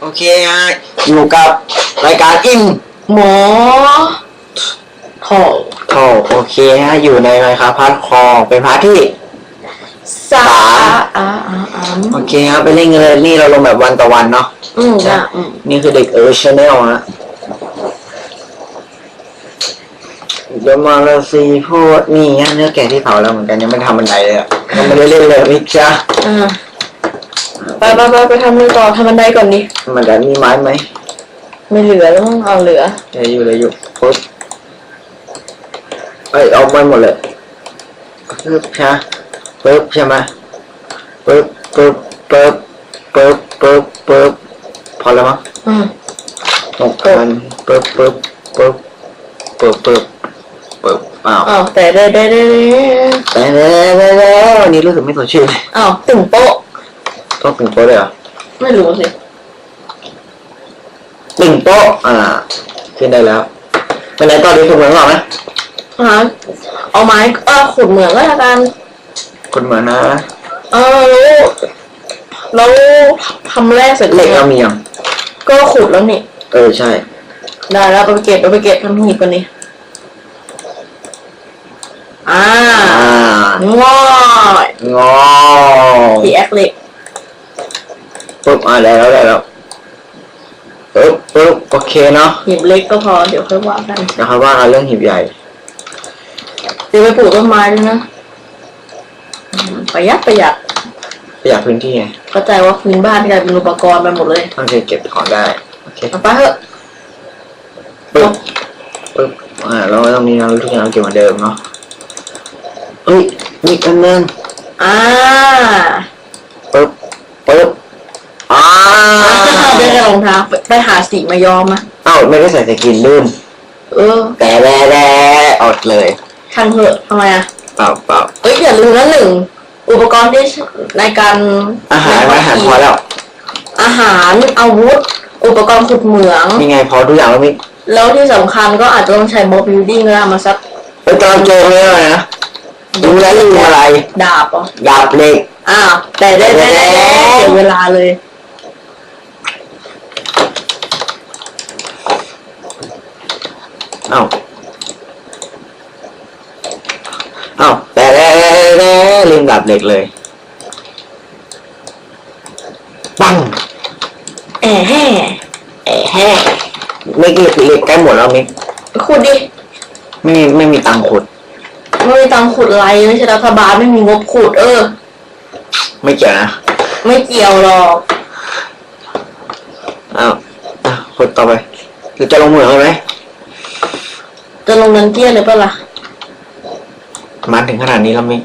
โอเคฮะอยู่กับรายการอิ่มหมอทองโถโอเคฮะอยู่ในรายการพาร์ทคอเป็นพาร์ทที่ สาอ่าอ่าอ่าโอเคครับไปเล่นกันเลยนี่เราลงแบบวันต่อวันเนาะอืมอะอืมนี่คือเด็กเออชาแนลฮะเดี๋ยวมาเราซีพูดนี่ฮะเนื้อแกะที่เผาแล้วเหมือนกันยังไม่ทำบันไดเลยอะยังไม่ได้เล่นเลยมิจ้า อ่า ไปไปไปไปทำเลยต่อทำบันไดก่อนดิมันจะมีไม้ไหมไม่เหลือแล้วมั้งเอาเหลือเดี๋ยวอยู่เลยอยู่ปุ๊บเอ้ยเอาไปหมดเลยปึ๊บใช่ไหมปึ๊บใช่ไหมปึ๊บปึ๊บปึ๊บปึ๊บปึ๊บปึ๊บพอแล้วมั้งอืมหกพันปึ๊บปึ๊บปึ๊บปึ๊บปึ๊บปึ๊บอ้าวอ้าวแต่ได้ได้ได้ได้แต่แล้วแล้ววันนี้รู้สึกไม่สดชื่นเลยอ้าวตึงโป๊ะ ต้องตึงโป๊ะเลยเหรอไม่รู้สิตึงโป๊ะอ่า ขึ้นได้แล้วไปไหนต่อดีถูกเหมือนก่อนไหมฮะเอาไม้เออขุดเหมืองก็แล้วกันคนเหมือนนะ เออแล้วแล้วทำแรกเสร็จเหล็กแล้เราวมียังก็ขุดแล้วนี่ เออใช่ ได้แล้วเอาไปเก็บเอาไปเก็บทำหีบกันนี่อ่าอ่าง้อยงอ ทีแอคเล็ก ปุ๊บอ่าได้แล้วได้แล้วปุ๊บปุ๊บโอเคเนาะหีบเล็กก็พอเดี๋ยวค่อยว่ากันนะครับว่ากันเรื่องหีบใหญ่เดี๋ยวไปปลูกต้นไม้ด้วยนะอืมประหยัดประหยัดประหยัดพื้นที่ไงเข้าใจว่าพื้นบ้านกลายเป็นอุปกรณ์ไปหมดเลยต้องเก็บของได้โอเคเอาไปเถอะปุ๊บปุ๊บอ่าเราก็ต้องมีน้ำทุกอย่างเราเก็บเหมือนเดิมเนาะเอ้ยมีอีกอันนึงอ่า ปุ๊บปุ๊บอ่า เดินลงทางไปไปหาสีมายอมมาเอ้าไม่ได้ใส่สกินลืมเออแต่แร่แร่อดเลยช่างเถอะทำไมอะเปล่าเปล่าเอ้ยอย่าลืมนะหนึ่งอุปกรณ์ที่ในการอาหารอาหารพอแล้วอาหารอาวุธ อุปกรณ์ขุดเหมืองนี่ไงพอทุกอย่างแล้วมิแล้วที่สำคัญก็อาจจะต้องใช้ม็อบบิวดิ้งแล้วมาสักไปตอนเจอเนี่ยอะไรนะรู้แล้วลืมอะไร ดาบเหรอดาบเหล็กอ้าวแต่ได้ได้ได้ได้เสียเวลาเลย อ้าเอ้าแต่แต่แต่แต่ลืมดาบเหล็กเลย ปังแอะแห่แอะแห่ไม่เหล็กเหล็กใกล้หมดแล้วมิกขุดดิไม่มีไม่มีตังค์ขุด ไม่มีตังค์ขุดไรไม่ใช่รัฐบาลไม่มีงบขุด เออ ไม่เกี่ยวนะ ไม่เกี่ยวหรอกอ้าวอะขุดต่อไปหรือจะลงมือเลยไหม จะลงนันเกียร์เลยปะล่ะ มาถึงขนาดนี้แล้วมิ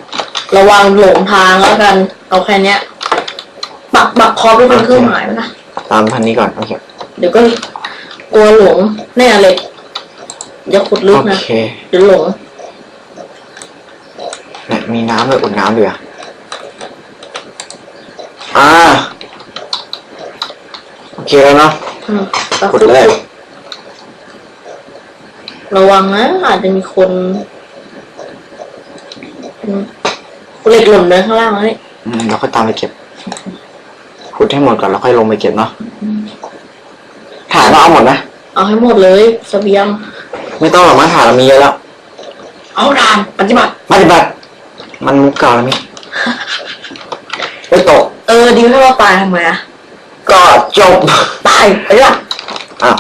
กระวังหลงทางแล้วกัน เอาแค่เนี้ยปักปักคอไปเป็นเครื่องหมายไหมนะ ตามพันนี้ก่อน โอเค เดี๋ยวก็กลัวหลงแน่เลยอย่าขุดลึโอกนะ เคเดี๋ยวหลง เนี่ยมีน้ำด้วยอุดน้ำด้วยอะอ่า โอเคแล้วเนาะ อืมปักขุดขุดเลย ระวังนะ อาจจะมีคนอืมเหล็กหล่นเลยข้างล่างแล้วนี่อืมเราค่อยตามไปเก็บขุดให้หมดก่อนแล้วค่อยลงไปเก็บเนาะถ่านเราเอาหมดนะเอาให้หมดเลยเสบียง ไม่ต้องหรอกมั้งถ่านเรามีเยอะแล้วเอาด่านปฏิบัติปฏิบัติ มันมุกเก่าแล้วมิไม่ตก เออดิวให้เราตายทำไมอะก็จบ ตายไปละอ้าว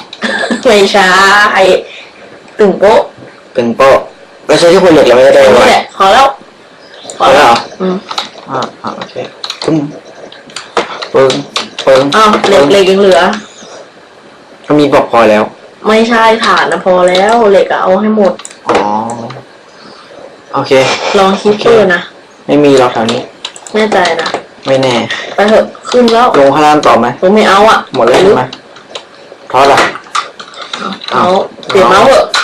ไม่ใช่ ตึงโป๊ะเป็นโป๊ะเราใช้ที่คนเหล็กเราไม่ได้อันเลนี้ยแหละพอแล้วพอแล้วเหรออืมอ่าอ่าโอเคปึ้งปึ้งปึ้งอ้าวเหล็กเหล็กยังเหลือก็มีบอกพอแล้ว ไม่ใช่ฐานนะพอแล้วเหล็กอะเอาให้หมด อ๋อ โอเค ลองคิดเปอร์นะไม่มีหรอกแถวนี้ แน่ใจนะไม่แน่ ไปเถอะขึ้นแล้วลงข้างล่างต่อไหม ผมไม่เอาอะหมดแล้วใช่ไหมเพราะอะไรเอาเปลี่ยนเมาส์เถอะโอ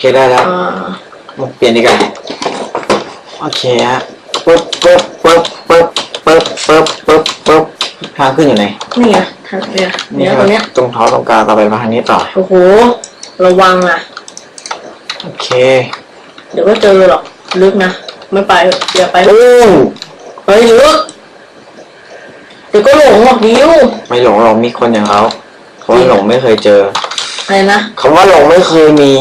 เคได้แล้วอ่ามาเปลี่ยนดีกว่าโอเคฮะปึ๊บปึ๊บปึ๊บปึ๊บปึ๊บปึ๊บปึ๊บปึ๊บทางขึ้นอยู่ไหนนี่ไงทางเนี่ยเนี่ยตรงเนี้ยตรงท้อตรงกลางต่อไปมาทางนี้ต่อโอ้โหระวังนะโอเคเดี๋ยวก็เจอหรอกลึกนะไม่ไปเถอะอย่าไปปุ้งเฮ้ยลึกเดี๋ยวก็หลงหรอกดิวไม่หลงหรอกมีคนอย่างเขาเพราะว่าหลงไม่เคยเจออะไรนะคำว่าหลงไม่เคยมี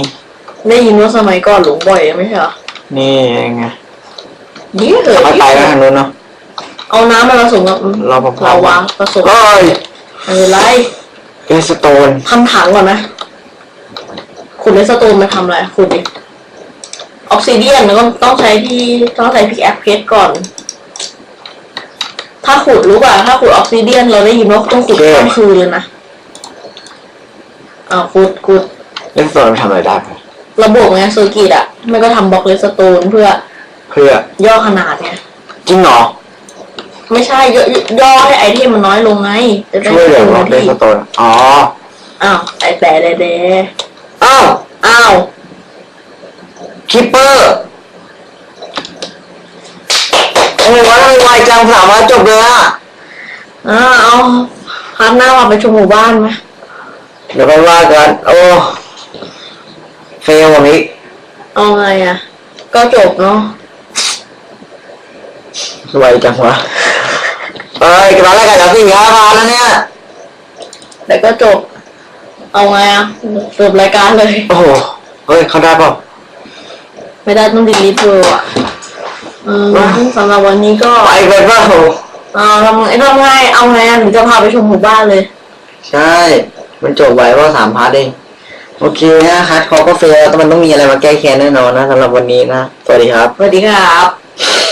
ได้ยินว่าสมัยก่อนหลงบ่อยไม่ใช่เหรอนี่ไงดิวเออเขาไปแล้วทางนู้นเนาะเอาน้ำมาผสมกับรอปภลาวาผสมเฮ้ยไม่เป็นไรเอสโตนทำถังก่อนนะขุดเลสโตนมาทำอะไรขุดดิออกซิเดียนแล้วก็ต้องใช้ที่ต้องใช้พิกแอปเพชรก่อน ถ้าขุดรู้ป่ะถ้าขุดออกซิเดียนเราได้ยินว่าต้องขุดข้ามคืนเลยนะอ้าวขุดขุดเอสโตนไปทำอะไรได้ปะ ระบบไงเซอร์กิตอะมันก็ทำบล็อกเลสโตนเพื่อเพื่อย่อขนาดไงจริงเหรอ ไม่ใช่ย่อย่อให้ไอเทมมันน้อยลงไงจะได้ช่วยเหลือไม่ล็อกเอที่สโตนอ๋ออ้าวไอแต่เดเดอ้าวอ้าวคิปเปอร์โอ้ยว่าทำไมไวจังสามารถจบเลยอะอ่าเอาพัดหน้ามาไปชมหมู่บ้านไหมเดี๋ยวไปว่ากัน โอ้ เฟลวันนี้เอาไงอะ ก็จบเนาะไวจังวะเอ้ยตอนแรกกะจะสี่ห้าพันแล้วเนี่ยแต่ก็จบ เอาไงอะจบรายการเลย โอ้โหเฮ้ยเขาได้เปล่าไม่ได้ต้องดีลิทเวอร์อะอืมสำหรับวันนี้ก็ไปไปเปล่าเอาทำไงทำไงเอาไงอะหนูจะพาไปชมหมู่บ้านเลย ใช่ มันจบไวว่าสามพาร์ทเอง โอเคนะคัดคอก็เฟลแต่มันต้องมีอะไรมาแก้แค้นแน่นอนนะสำหรับวันนี้นะ สวัสดีครับ สวัสดีครับ